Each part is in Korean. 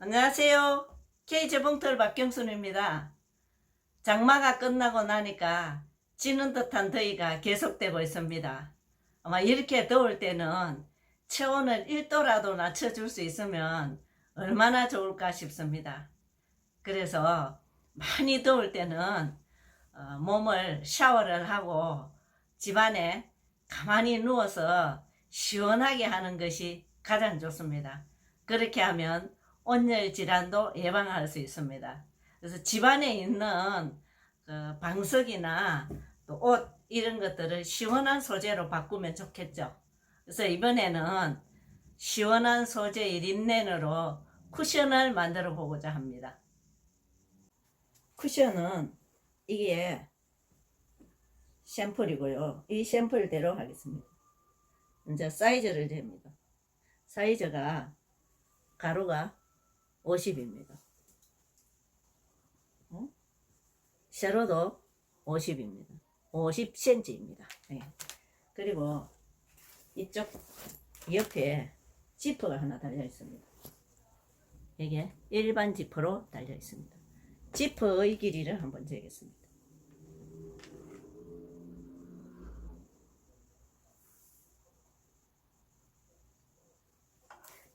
안녕하세요. K재봉틀 박경순입니다. 장마가 끝나고 나니까 지는 듯한 더위가 계속되고 있습니다. 아마 이렇게 더울 때는 체온을 1도라도 낮춰줄 수 있으면 얼마나 좋을까 싶습니다. 그래서 많이 더울 때는 어, 몸을 샤워를 하고 집안에 가만히 누워서 시원하게 하는 것이 가장 좋습니다. 그렇게 하면 온열 질환도 예방할 수 있습니다. 그래서 집안에 있는 그 방석이나 또 옷 이런 것들을 시원한 소재로 바꾸면 좋겠죠. 그래서 이번에는 시원한 소재의 린넨으로 쿠션을 만들어 보고자 합니다. 쿠션은 이게 샘플이고요. 이 샘플대로 하겠습니다. 이제 사이즈를 잽니다. 사이즈가 가로가 50입니다. 어? 세로도 50입니다. 50cm입니다. 그리고 이쪽 옆에 지퍼가 하나 달려 있습니다. 이게 일반 지퍼로 달려 있습니다. 지퍼의 길이를 한번 재겠습니다.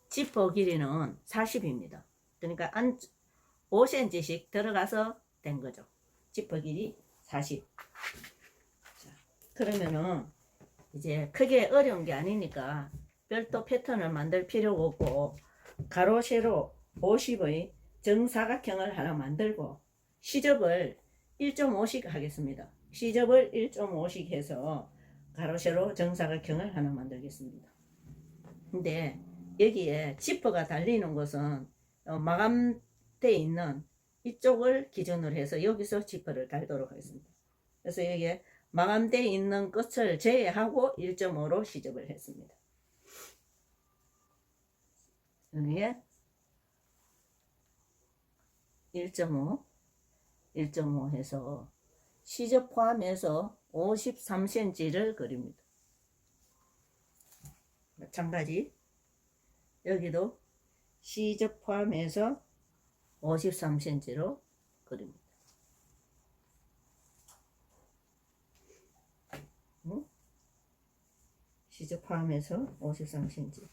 지퍼 길이는 40입니다. 그러니까 안 5cm씩 들어가서 된 거죠. 지퍼 길이 40. 자, 그러면은 이제 크게 어려운 게 아니니까 별도 패턴을 만들 필요가 없고 가로 세로 50의 정사각형을 하나 만들고 시접을 1.5씩 하겠습니다. 시접을 1.5씩 해서 가로 세로 정사각형을 하나 만들겠습니다. 근데 여기에 지퍼가 달리는 것은 어, 마감돼 있는 이쪽을 기준으로 해서 여기서 지퍼를 달도록 하겠습니다. 그래서 여기에 마감돼 있는 끝을 제외하고 1.5로 시접을 했습니다. 여기에 1.5, 1.5 해서 시접 포함해서 53cm를 그립니다. 마찬가지 여기도 시접 포함해서 53cm로 그립니다. 응? 시접 포함해서 53cm.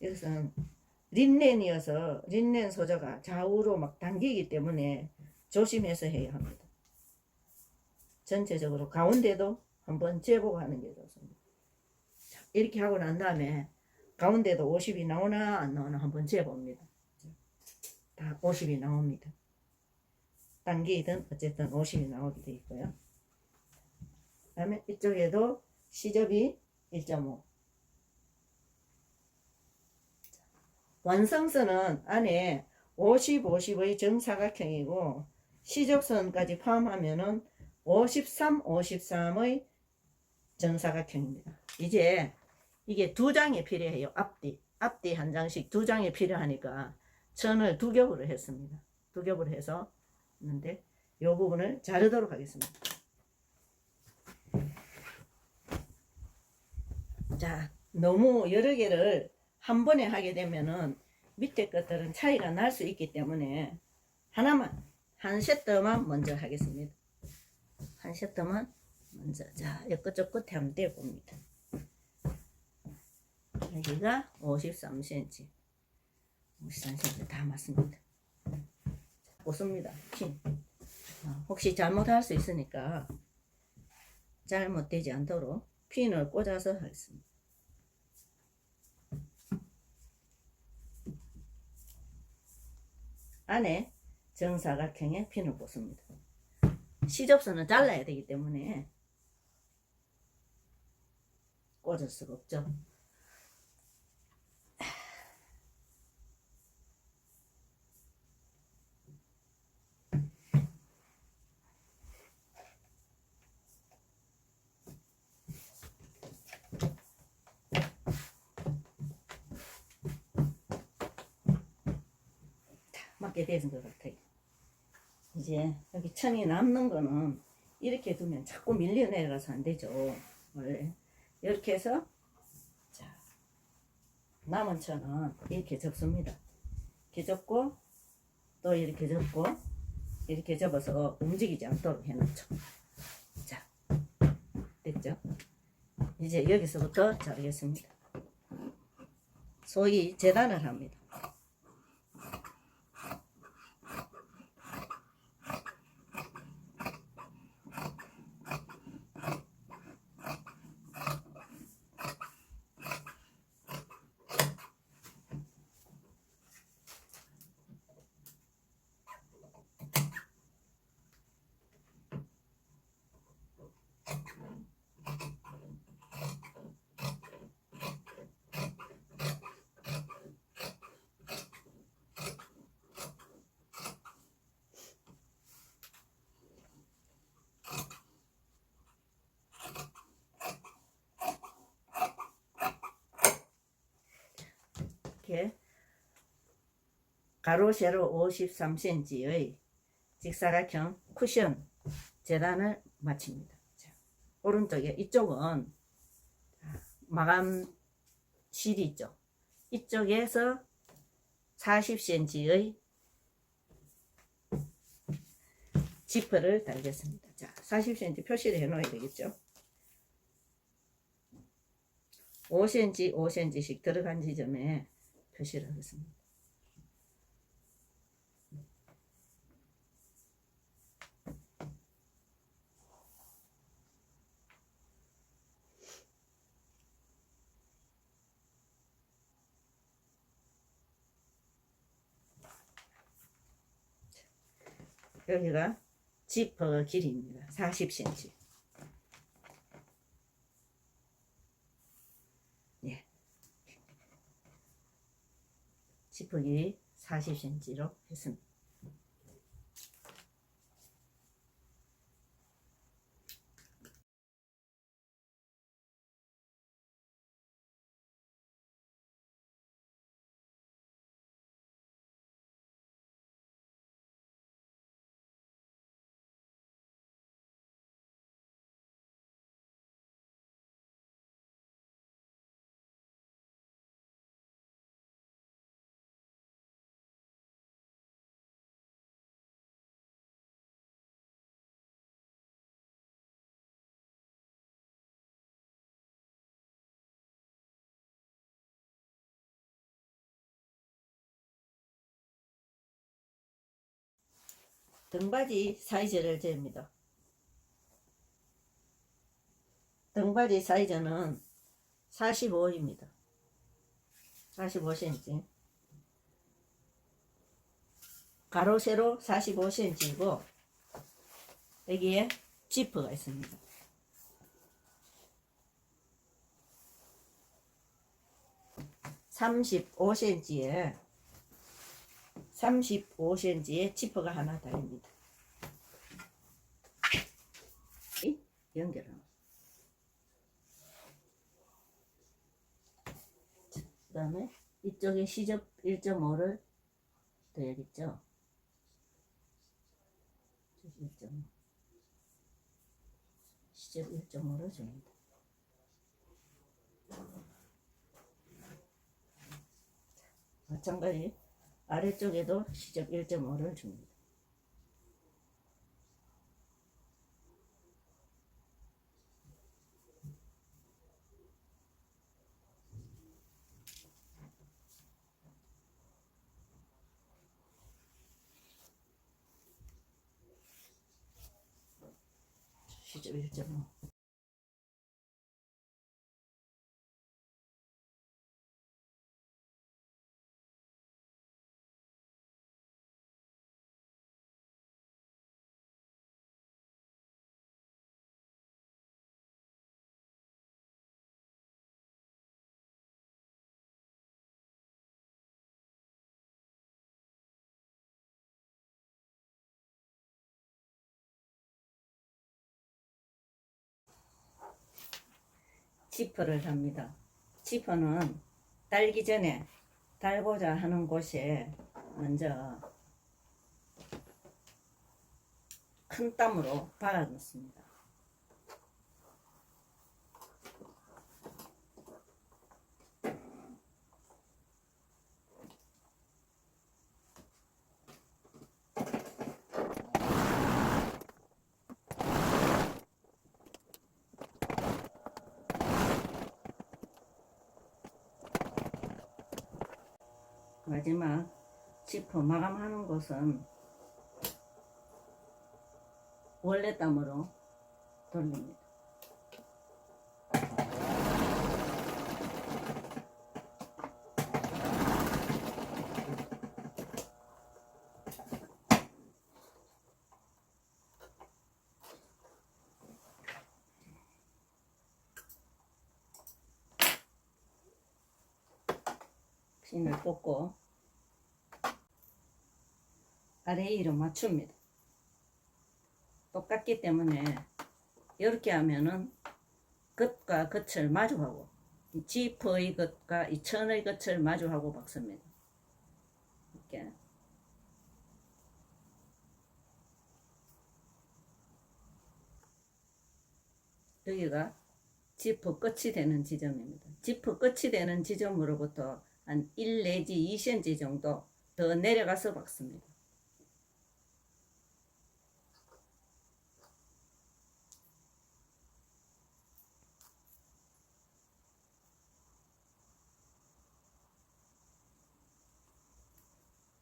이것은 린넨이어서 린넨 소재가 좌우로 막 당기기 때문에 조심해서 해야 합니다. 전체적으로 가운데도 한번 재보고 하는 게 좋습니다. 자, 이렇게 하고 난 다음에 가운데도 50이 나오나 안 나오나 한번 재봅니다. 다 50이 나옵니다. 단기이든 어쨌든 50이 나오게 되어 있고요. 그 다음에 이쪽에도 시접이 1.5 완성선은 안에 50, 50의 정사각형이고 시접선까지 포함하면은 53, 53의 정사각형입니다. 이제 이게 두 장이 필요해요. 앞뒤. 앞뒤 한 장씩 두 장이 필요하니까 천을 두 겹으로 했습니다. 두 겹으로 해서 했는데 이 부분을 자르도록 하겠습니다. 자, 너무 여러 개를 한 번에 하게 되면은 밑에 것들은 차이가 날 수 있기 때문에 하나만 한 세트만 먼저 하겠습니다. 한 세트만 먼저 자 끝에 한번 떼봅니다. 여기가 53cm 53cm 다 맞습니다. 보습니다. 핀. 어, 혹시 잘못할 수 있으니까 잘못되지 않도록 핀을 꽂아서 하겠습니다. 안에 정사각형의 핀을 꽂습니다. 시접선은 잘라야 되기 때문에 꽂을 수가 없죠. 되는 것 같아요. 이제 여기 천이 남는 거는 이렇게 두면 자꾸 밀려 내려가서 안 되죠. 원래 이렇게 해서 자 남은 천은 이렇게 접습니다. 이렇게 접고 또 이렇게 접고 이렇게 접어서 움직이지 않도록 해놓죠. 자, 됐죠? 이제 여기서부터 자르겠습니다. 소위 재단을 합니다. 이렇게 가로 세로 53cm의 직사각형 쿠션 재단을 마칩니다. 자, 오른쪽에 이쪽은 마감 실이 있죠. 이쪽에서 40cm의 지퍼를 달겠습니다. 자, 40cm 표시를 해놓아야 되겠죠. 5cm, 5cm씩 들어간 지점에 표시를 하겠습니다. 여기가 지퍼 길이입니다. 40cm. 10분의 40cm로 했습니다. 등받이 사이즈를 잽니다. 등받이 사이즈는 45입니다. 45cm. 가로 세로 45cm이고 여기에 지퍼가 있습니다. (35cm에) 35cm의 지퍼가 하나 달립니다. 이 연결을. 그 다음에 이쪽에 시접 1.5를 더야겠죠. 1.5. 시접 1.5를 줍니다. 마찬가지 아래쪽에도 시접 1.5를 줍니다. 시접 1.5. 지퍼를 합니다. 지퍼는 달기 전에 달고자 하는 곳에 먼저 큰 땀으로 박아 놓습니다. 마지막 지퍼 마감하는 곳은 원래 땀으로 돌립니다. 핀을 뽑고 아래 위로 맞춥니다. 똑같기 때문에 이렇게 하면은 끝과 끝을 마주하고 이 지퍼의 끝과 이 천의 끝을 마주하고 박습니다. 이렇게 여기가 지퍼 끝이 되는 지점입니다. 지퍼 끝이 되는 지점으로부터 한 1 내지 2cm 정도 더 내려가서 박습니다.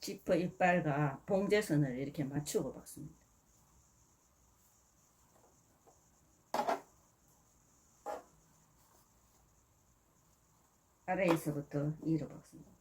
지퍼 이빨과 봉제선을 이렇게 맞추고 박습니다. 아래에서부터 위로 박습니다.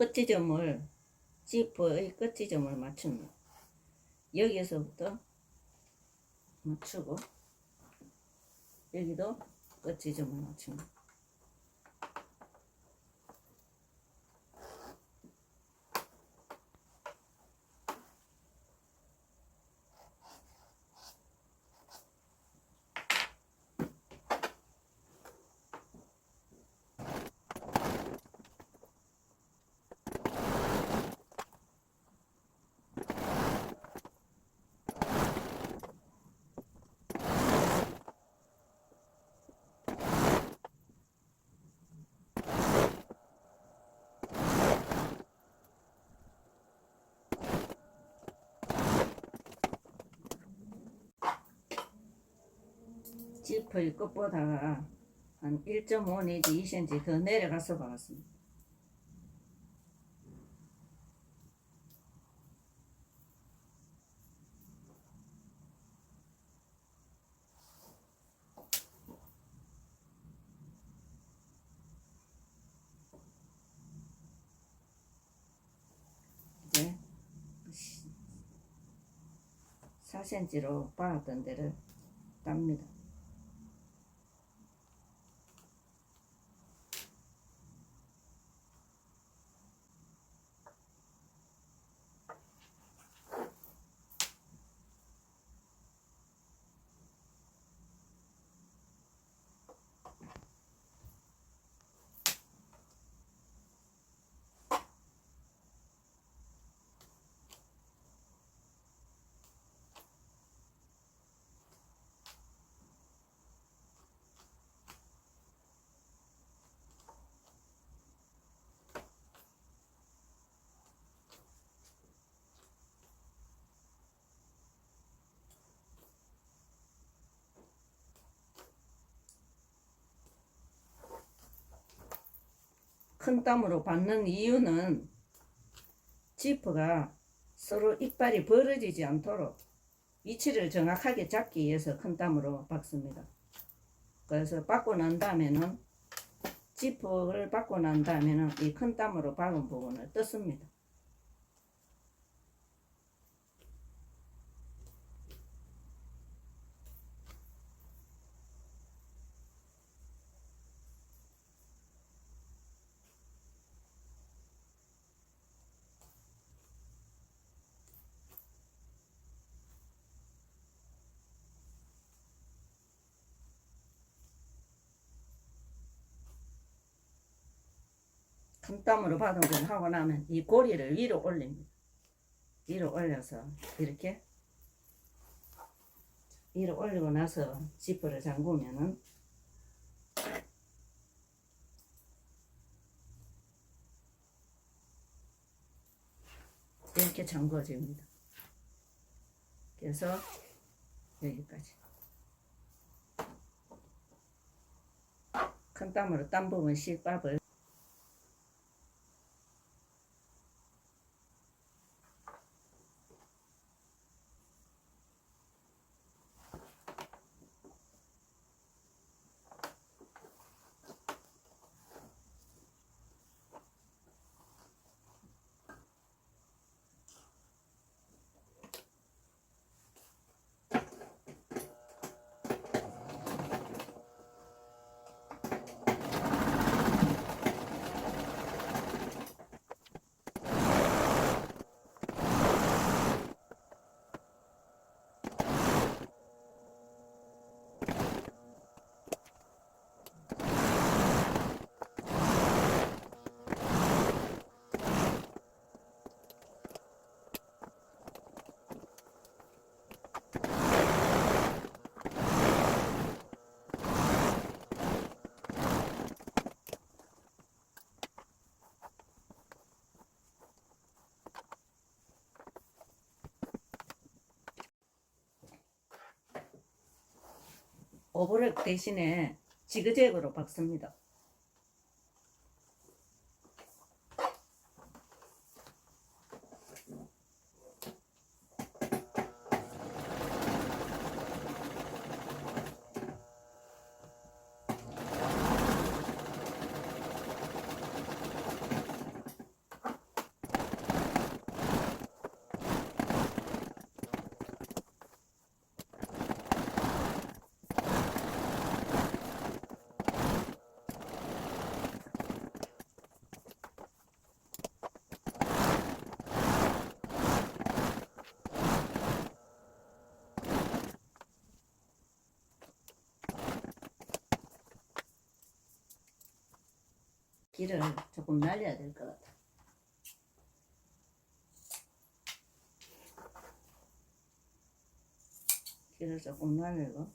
끝지점을 지퍼의 끝지점을 맞춥니다. 여기서부터 맞추고 여기도 끝지점을 맞춥니다. 지퍼의 끝보다 한 1.5 내지 2cm 더 내려가서 박았습니다. 이제 4cm로 박았던 데를 땁니다. 큰 땀으로 받는 이유는 지퍼가 서로 이빨이 벌어지지 않도록 위치를 정확하게 잡기 위해서 큰 땀으로 박습니다. 그래서 받고 난 다음에는 지퍼를 받고 난 다음에는 이 큰 땀으로 박은 부분을 떴습니다. 큰 땀으로 받은 걸 하고 나면 이 고리를 위로 올립니다. 위로 올려서 이렇게 위로 올리고 나서 지퍼를 잠그면은 이렇게 잠궈집니다. 그래서 여기까지 큰 땀으로 땀 부분 실밥을 오버랩 대신에 지그재그로 박습니다. 길을 조금 날려야 될 것 같아. 길을 조금 날리고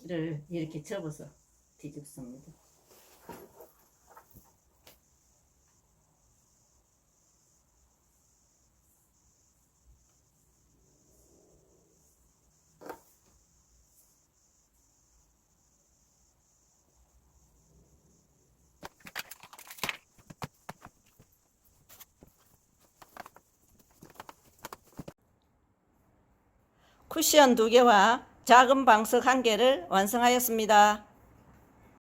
길을 이렇게 접어서 뒤집습니다. 쿠션 두 개와 작은 방석 한 개를 완성하였습니다.